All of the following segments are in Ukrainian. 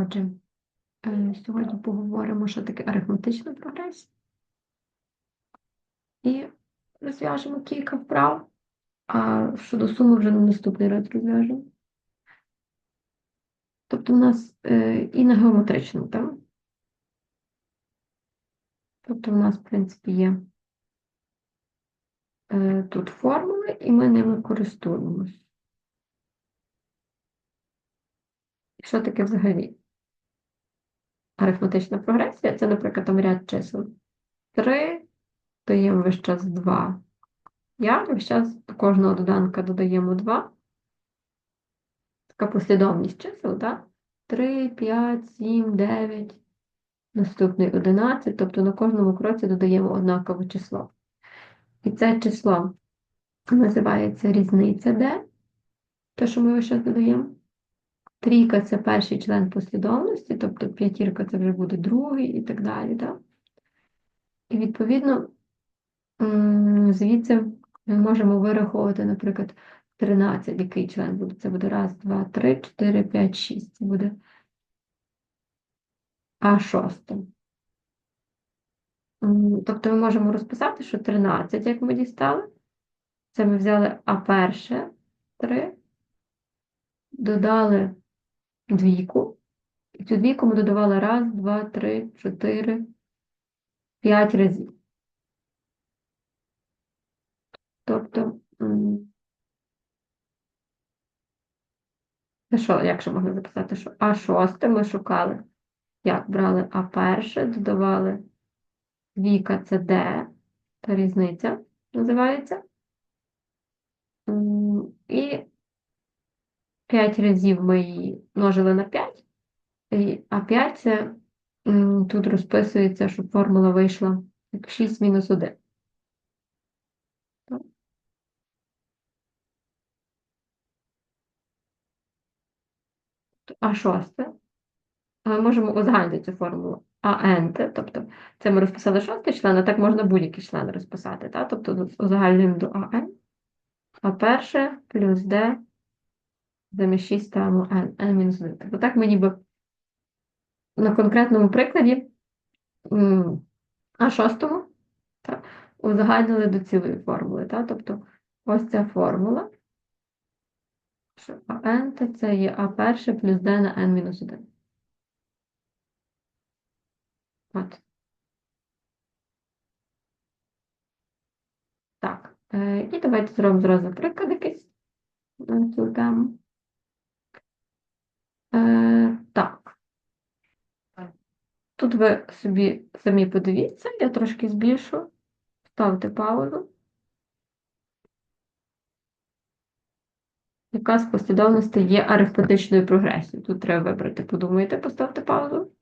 Отже, е, сьогодні поговоримо, що таке арифметична прогресія. І розв'яжемо кілька вправ, а щодо суми вже на наступний раз розв'яжемо. Тобто у нас е, і на геометричному, так? Тобто у нас, в принципі, є е, тут формули, і ми ними користуємось. Що таке взагалі? Арифметична прогресія це, наприклад, там ряд чисел 3, даємо весь час 2. 5, весь час до кожного доданка додаємо 2. Така послідовність чисел, так? 3, 5, 7, 9, наступний 11, тобто на кожному кроці додаємо однакове число. І це число називається різниця D, те, що ми зараз додаємо. Трійка це перший член послідовності, тобто п'ятірка це вже буде другий і так далі. Так? І відповідно звідси ми можемо вираховувати, наприклад, 13, який член буде. Це буде раз, два, три, чотири, п'ять, шість. Це буде А шосте. М, Тобто ми можемо розписати, що 13, як ми дістали, це ми взяли А перше 3, додали двійку. І цю двійку ми додавали раз, два, три, чотири, п'ять разів. Тобто, що, як ще можна записати, що А шосте ми шукали. Як брали А перше, додавали двійка це Д, та різниця називається. І 5 разів ми її множили на 5, а 5 це тут розписується, щоб формула вийшла як 6 мінус 1. А шосте. Ми можемо узагальнити цю формулу. А n, тобто це ми розписали шостий член, а так можна будь-який член розписати. Так? Тобто узагальнюємо до АН. А перше плюс d замість 6 ставимо n, n мінус 1. Тобто так ми ніби на конкретному прикладі а шостому так, узагальнили до цілої формули. Так? Тобто ось ця формула, що n то це є а перше плюс d на n мінус 1. От. Так, е, і давайте зробимо зразу приклад якийсь на цю тему. Е, так. Тут ви собі самі подивіться, я трошки збільшу, ставте паузу. Яка з послідовностей є арифметичною прогресією? Тут треба вибрати, подумайте, поставте паузу.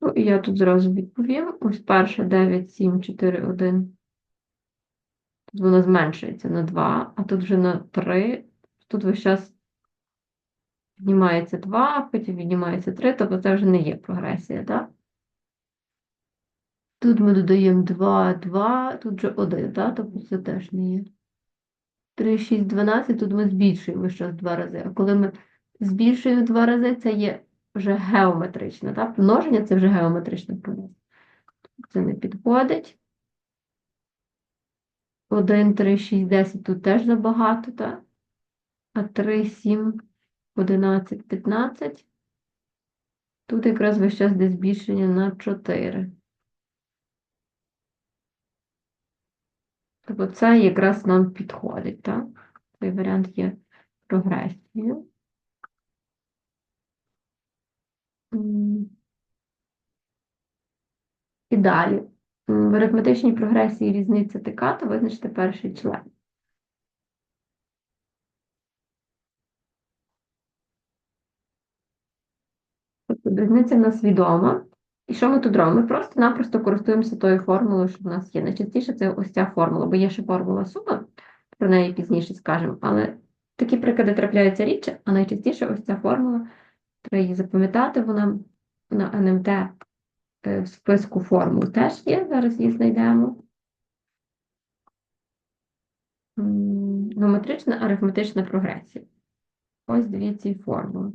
Ну, і я тут зразу відповім. Ось перша 9, 7, 4, 1. Тут вона зменшується на 2, а тут вже на 3. Тут весь час піднімається 2, потім віднімається 3, тобто це вже не є прогресія, так? Тут ми додаємо 2, 2, тут вже 1, так? Тобто це теж не є. 3, 6, 12, тут ми збільшуємо ще два рази. А коли ми збільшуємо два рази, це є вже геометрична, так? Множення це вже геометрична прогресія. Це не підходить. 1, 3, 6, 10 тут теж забагато, так? А 3, 7, 11, 15. Тут якраз весь час десь збільшення на 4. Тобто це якраз нам підходить, так? Цей варіант є прогресією. І далі. В арифметичній прогресії різниця така, то визначте перший член. Різниця в нас відома. І що ми тут робимо? Ми просто-напросто користуємося тою формулою, що в нас є. Найчастіше це ось ця формула, бо є ще формула суми, про неї пізніше скажемо, але такі приклади трапляються рідше, а найчастіше ось ця формула, треба її запам'ятати, вона на НМТ е, в списку формул теж є, зараз її знайдемо. Геометрична арифметична прогресія. ось дві ці формули.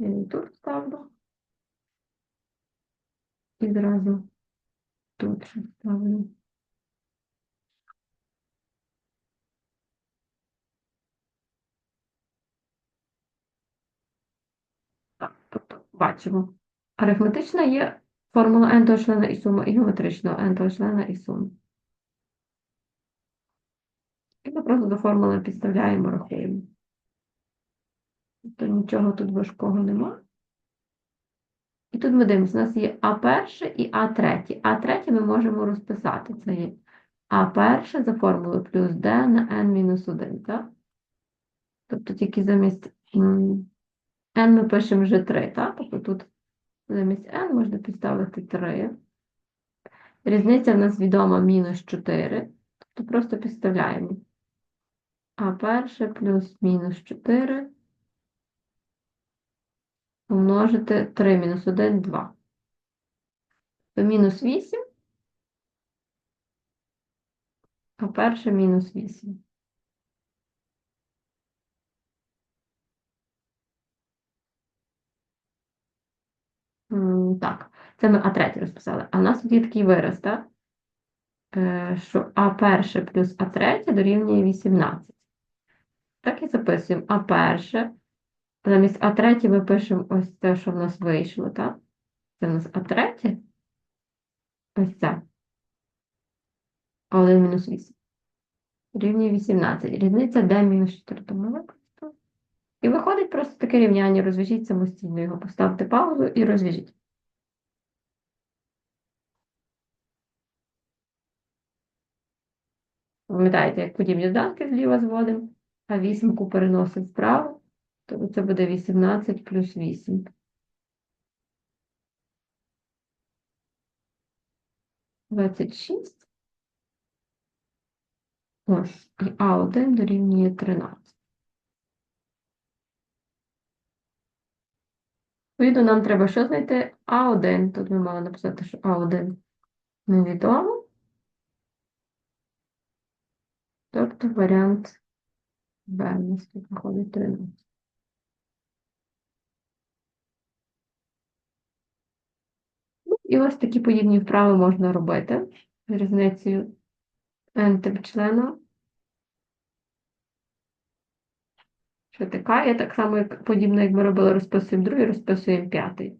Її тут ставлю. І зразу тут же ставлю. Так, тобто бачимо. Арифметична є формула n того члена і сума, і геометричного n того члена і сума. І ми просто до формули підставляємо, рахуємо. Тобто нічого тут важкого нема. І тут ми дивимося, у нас є А перше і А третє. А третє ми можемо розписати. Це є А перше за формулою плюс d на n-1, так? Тобто тільки замість n ми пишемо вже 3, так? Тобто тут замість n можна підставити 3. Різниця в нас відома мінус 4. Тобто просто підставляємо. А перше плюс мінус 4 помножити 3 мінус 1 2. То мінус 8, а перше мінус 8. Так, це ми А3 розписали. А в нас тут є такий вираз, так? Е, Що А перше плюс А третє дорівнює 18. Так і записуємо А перше. Замість А третє ми пишемо ось те, що в нас вийшло, так? Це в нас А третє. Ось це. А 1 мінус 8. Рівнює 18. Різниця d мінус 4. Тому використовуємо. І виходить просто таке рівняння. Розв'яжіть самостійно його. Поставте паузу і розв'яжіть. Пам'ятаєте, як подібні доданки зліва зводимо, а вісімку переносимо вправо, то це буде 18 плюс 8. Двадцять шість. Ось, і А1 дорівнює 13. Відповідно, нам треба що знайти? А1. Тут ми мали написати, що А1 невідомо. Тобто варіант Б, у нас тут виходить 13. Ну, І ось такі подібні вправи можна робити з різницею n члена. Що така є так само, як подібно, як ми робили, розписуємо другий, розписуємо п'ятий.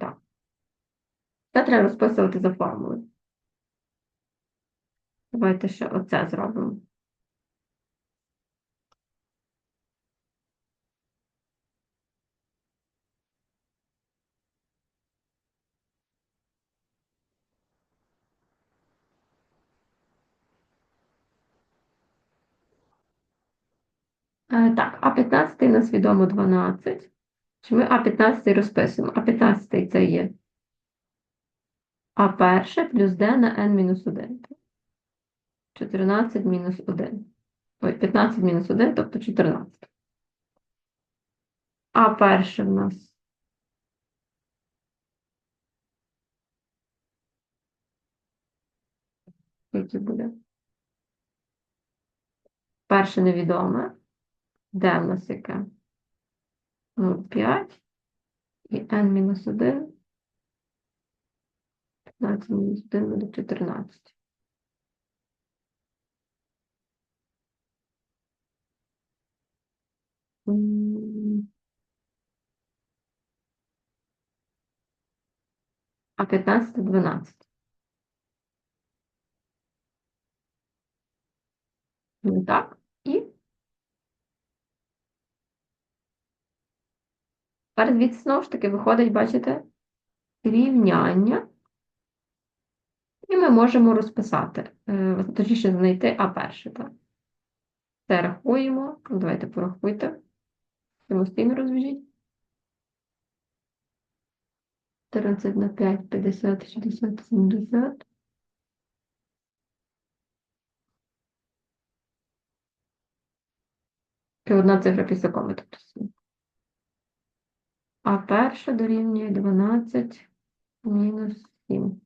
Так. Це треба розписувати за формулою. Давайте ще оце зробимо. Так, А15 у нас відомо 12. Чи ми А15 розписуємо? А15 це є А перше плюс d на n-1. 14 мінус 1. Ой, 15 мінус 1, тобто 14. А перше в нас. Який буде? Перше невідоме. Де в нас яке? Ну, 5. І n мінус 1. 15 мінус 1 буде 14. А 15 12. Ну так, і тепер звідси знову ж таки виходить, бачите, рівняння. І ми можемо розписати, е, точніше знайти А перше. Це рахуємо. Давайте порахуйте. Самостійно розв'яжіть. 14 на 5, 50, 60, 70. І одна цифра після коми, тобто 7. А перша дорівнює 12 мінус 7.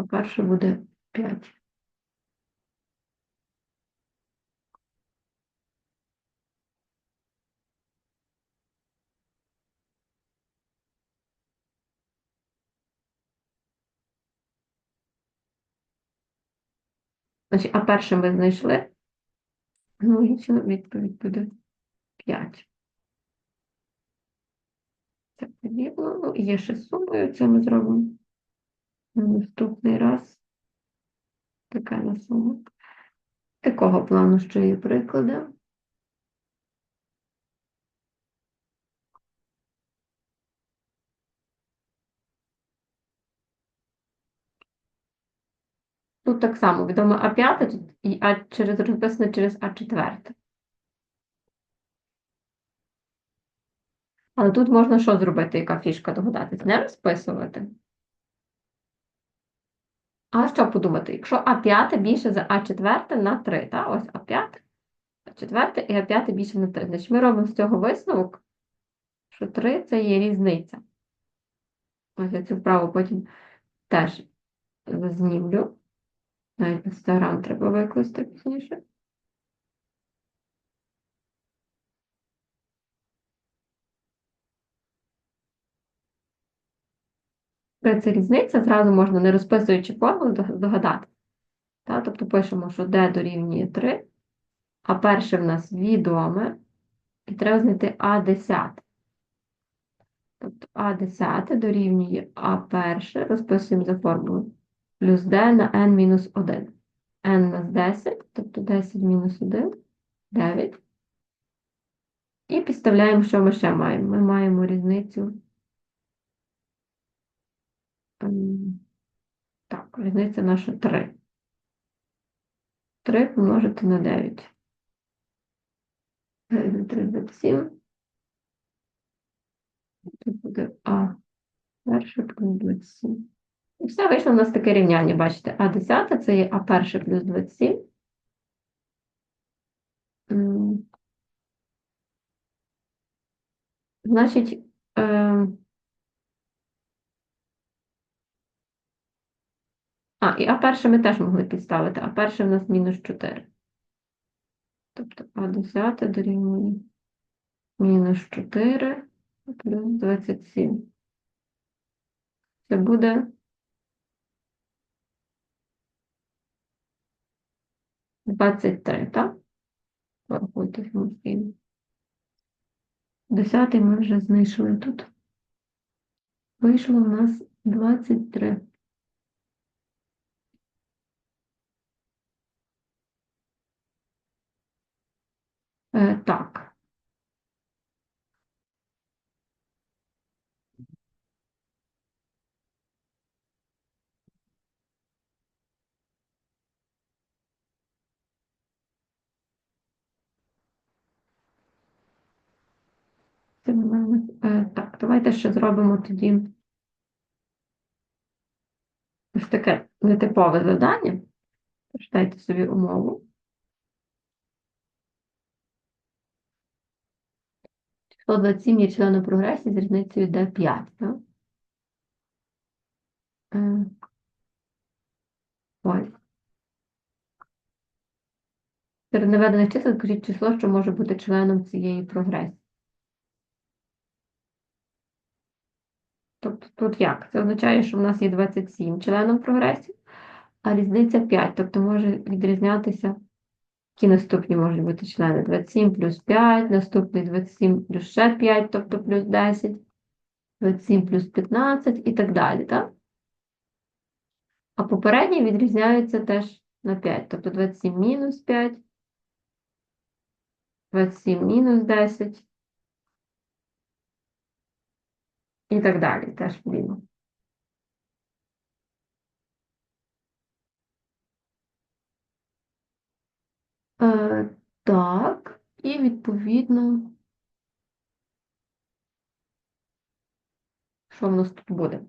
а перше буде 5. Значить, а перше ми знайшли. Логічно відповідь буде 5. Це подібно. Ну, є ще сумою, це ми зробимо на наступний раз. Така на сума. Такого плану, ще є приклади. Тут так само відомо А5, тут і А через розписано через А4. Але тут можна що зробити, яка фішка догадатись? Не розписувати. А що подумати? Якщо А5 більше за А4 на 3, так? ось А5, А4 і А5 більше на 3. Значить, ми робимо з цього висновок, що 3 це є різниця. Ось я цю вправу потім теж знімлю. Навіть Інстаграм треба викласти пізніше. Це різниця, зразу можна, не розписуючи формулу, здогадати. Та? Тобто пишемо, що d дорівнює 3, а перше в нас відоме, і треба знайти а 10. Тобто а 10 дорівнює а перше, розписуємо за формулою, плюс d на n мінус 1. n нас 10, тобто 10 мінус 1, 9. І підставляємо, що ми ще маємо. Ми маємо різницю. ем, Так, різниця наша 3. 3 помножити на 9. 9 на 3 27. Тут буде А перше плюс 27. І все вийшло у нас таке рівняння, бачите, А 10 це є А перше плюс 27. Значить, е, а, і А перше ми теж могли підставити, а перше в нас мінус 4. Тобто А 10 дорівнює мінус 4 плюс 27. Це буде 23, так? Десятий ми вже знайшли тут. Вийшло у нас 23. Е, так. Це в мене. Е, так, давайте ще зробимо тоді ось таке нетипове завдання. Прочитайте собі умову. Число 27 є членом прогресії з різницею D5. Так? Ось. Серед наведених чисел скажіть число, що може бути членом цієї прогресії. Тут як? Це означає, що в нас є 27 членом прогресії, а різниця 5. Тобто може відрізнятися, які наступні можуть бути члени 27 плюс 5, наступний 27 плюс ще 5, тобто плюс 10, 27 плюс 15 і так далі. так? А попередні відрізняються теж на 5, тобто 27 мінус 5, 27 мінус 10 і так далі, теж вліво. Е, так, і відповідно, що в нас тут буде?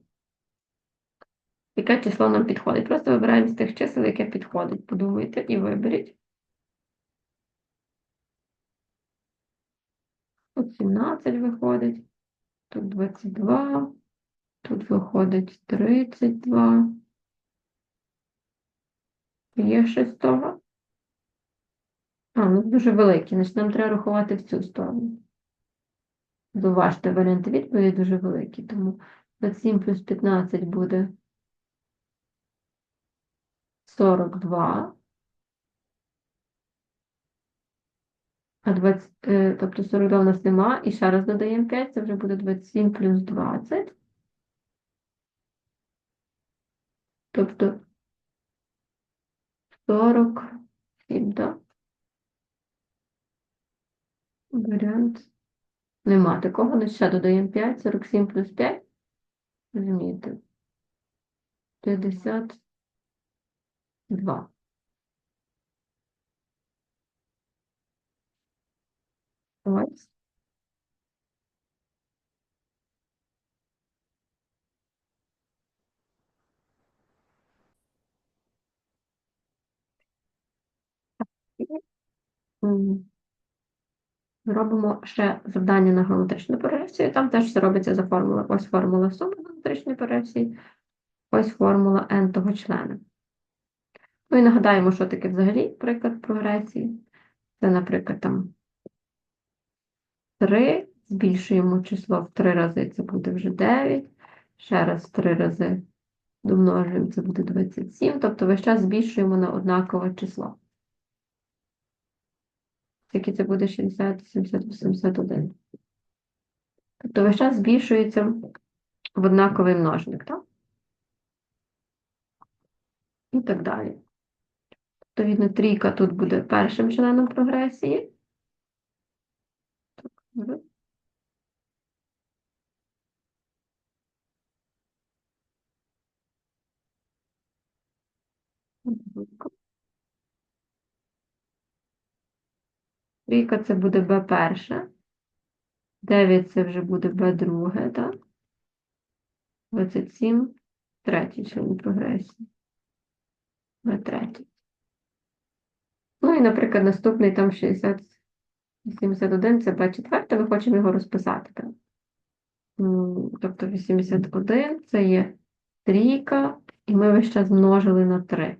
Яке число нам підходить? Просто вибираємо з тих чисел, яке підходить. Подумайте і виберіть. Тут 17 виходить, тут 22, тут виходить 32. Є того. А, ну дуже великі, значить нам треба рахувати в цю сторону. Зауважте, варіанти відповіді дуже великі, тому 27 плюс 15 буде 42. А 20, е, тобто 42 у нас нема, і ще раз додаємо 5, це вже буде 27 плюс 20. Тобто 47, так? Варіант. Нема такого, ну ще додаємо 5, 47 плюс 5. Розумієте? 52. Ось. Робимо ще завдання на геометричну прогресію. Там теж все робиться за формулою. Ось формула суми геометричної прогресії, ось формула n того члена. Ну і нагадаємо, що таке взагалі приклад прогресії. Це, наприклад, там 3, збільшуємо число в 3 рази, це буде вже 9. Ще раз 3 рази домножуємо, це буде 27. Тобто весь час збільшуємо на однакове число. Скільки це буде 60, 70, 81. Тобто весь час збільшується в однаковий множник, так? І так далі. Відповідно, трійка тут буде першим членом прогресії. Так. Трійка це буде Б перше. 9 це вже буде Б друге, так? 27 третій член прогресії. Б третій. Ну і, наприклад, наступний там 60, 81 це Б четверте, ми хочемо його розписати. Так? Тобто 81 це є трійка, і ми весь час множили на 3.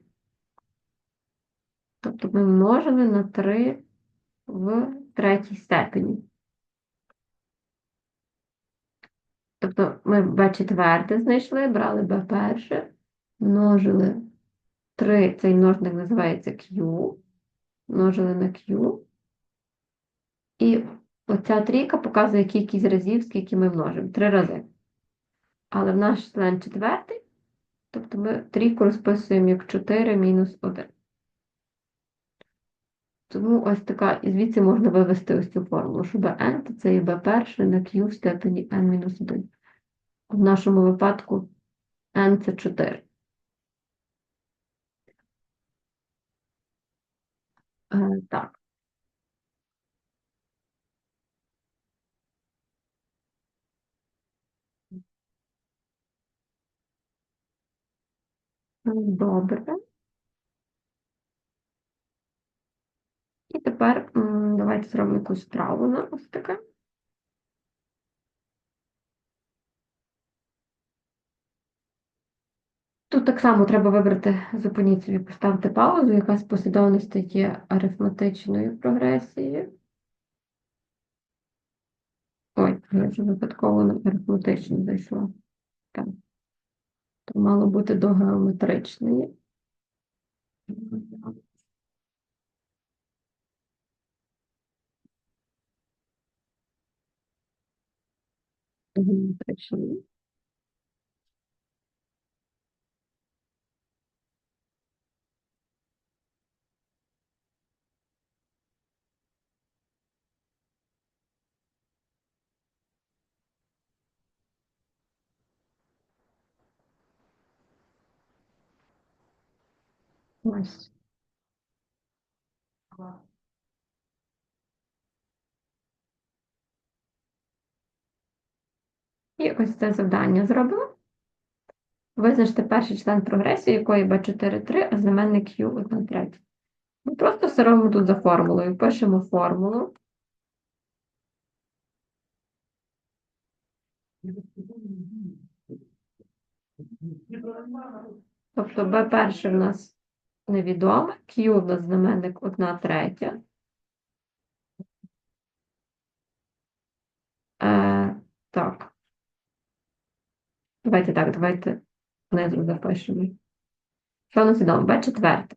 Тобто ми множили на 3 в третій степені. Тобто ми Б четверте знайшли, брали Б перше, множили 3, цей множник називається Q, множили на Q. І оця трійка показує кількість разів, скільки ми множимо. Три рази. Але в наш член четвертий, тобто ми трійку розписуємо як 4 мінус 1. Тому ось така, і звідси можна вивести ось цю формулу, що Bn то це є b перше на q в степені n мінус 1. В нашому випадку n це 4. Е, так. Добре. І тепер давайте зробимо якусь справу на ось таке. Тут так само треба вибрати, зупиніть собі, поставити паузу, яка з послідовності є арифметичною прогресією. Ой, я вже випадково на арифметичну зайшла. Так. То мало бути до геометричної. Геометричної. Ось. І ось це завдання зробимо. Визначте перший член прогресії, якої b4, 3, а знаменник q 1 третя. Ми просто все робимо тут за формулою. Пишемо формулу. Тобто b перше в нас невідоме, Q в нас знаменник 1 третя. Е, так. Давайте так, давайте внизу запишемо. Що у нас відомо? Б четверте.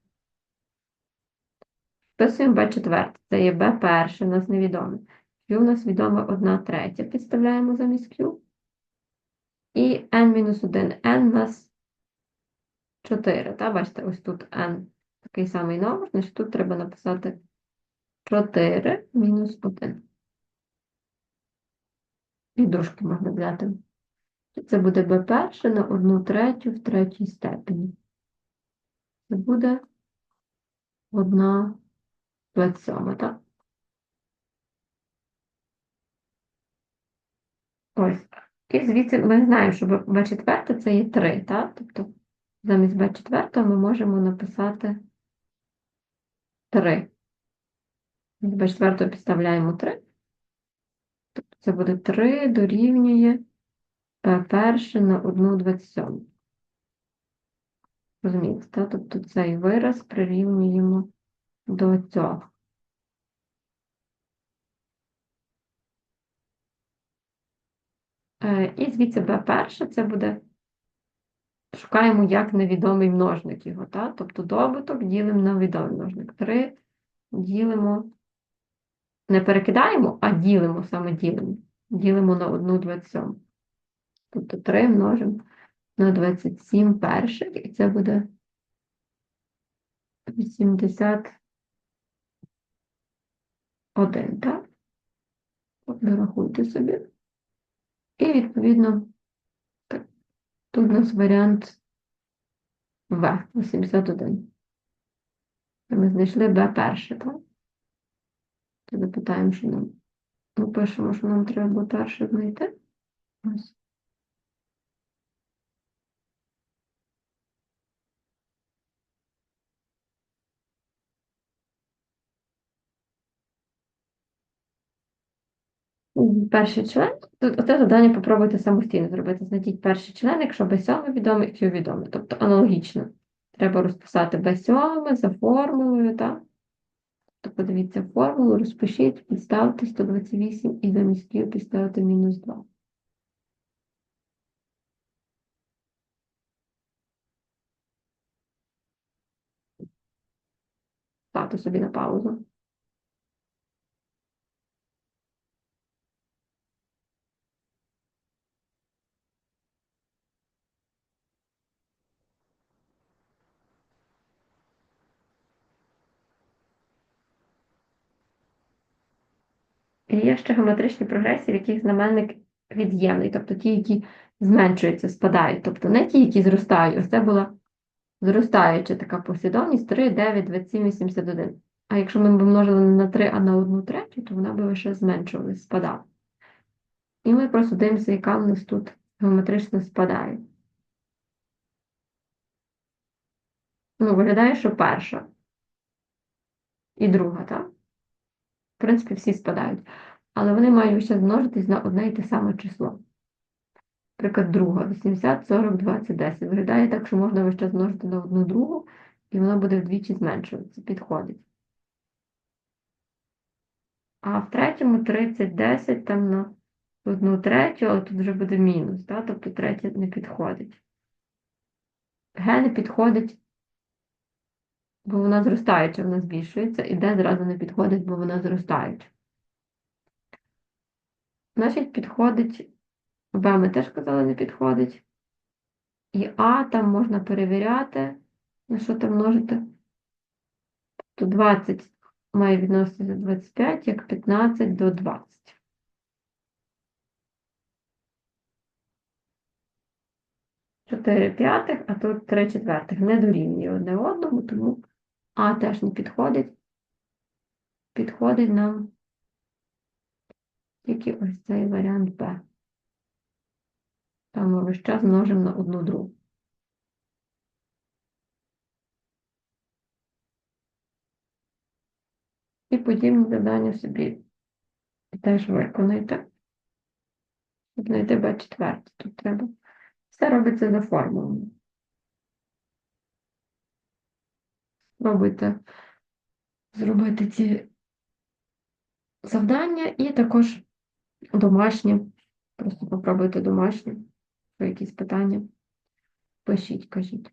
Вписуємо Б четверте. Це є Б перше, у нас невідоме. Q у нас відоме 1 третя. Підставляємо замість Q. І n-1. n нас 4. Та? Бачите, ось тут n такий самий номер, значить тут треба написати 4 мінус 1. І дужки можна взяти. Це буде b перше на 1 третю в третій степені. Це буде 1 27, так? Ось. І звідси ми знаємо, що b четверте це є 3, так? Тобто замість b четвертого ми можемо написати 3. Від b четвертого підставляємо 3. Тобто це буде 3 дорівнює b перше на 1 27. Розумієте, так? Тобто цей вираз прирівнюємо до цього. Е, І звідси b перше це буде, шукаємо як невідомий множник його, так? Тобто добуток ділимо на відомий множник. 3 ділимо, не перекидаємо, а ділимо, саме ділимо. Ділимо на 1 27. Тобто 3 множимо на 27 перших, і це буде 81, так? Дорахуйте собі. І, відповідно, тут у нас варіант В, 81. Ми знайшли Б перше, так? Тоді запитаємо, що нам. Ми пишемо, що нам треба було перше знайти. Ось. Перший член. Тут оце завдання попробуйте самостійно зробити. Знайдіть перший член, якщо B7 відомий, Q відомий. Тобто аналогічно. Треба розписати B7 за формулою, так? Тобто подивіться формулу, розпишіть, підставте 128 і замість Q підставте мінус 2. Ставте собі на паузу. І є ще геометричні прогресії, в яких знаменник від'ємний, тобто ті, які зменшуються, спадають, тобто не ті, які зростають. Ось це була зростаюча така послідовність 3, 9, 27, 81. А якщо ми б множили не на 3, а на 1 третю, то вона би лише зменшувалась, спадала. І ми просто дивимося, яка в нас тут геометрично спадає. Ну, виглядає, що перша і друга, так? В принципі, всі спадають. Але вони мають ще змножитись на одне і те саме число. Наприклад, друга 80, 40, 20, 10. Виглядає так, що можна весь час множити на одну другу, і вона буде вдвічі зменшуватися, підходить. А в третьому 30, 10, там на одну третю, але тут вже буде мінус, так? тобто третя не підходить. Г не підходить, бо вона зростаюча, вона збільшується, і Д зразу не підходить, бо вона зростаюча. Значить, підходить, Б ми теж казали, не підходить. І А там можна перевіряти, на що там множити. То 20 має відноситися до 25, як 15 до 20. Чотири п'ятих, а тут три четвертих. Не дорівнює одне одному, тому А теж не підходить. Підходить нам тільки ось цей варіант Б. Там ми весь час множимо на одну другу. І подібні завдання собі теж виконайте. Щоб знайти Б четверте, тут треба. Все робиться за формулою. Спробуйте зробити ці завдання і також домашні. Просто попробуйте домашні. про якісь питання, пишіть, кажіть.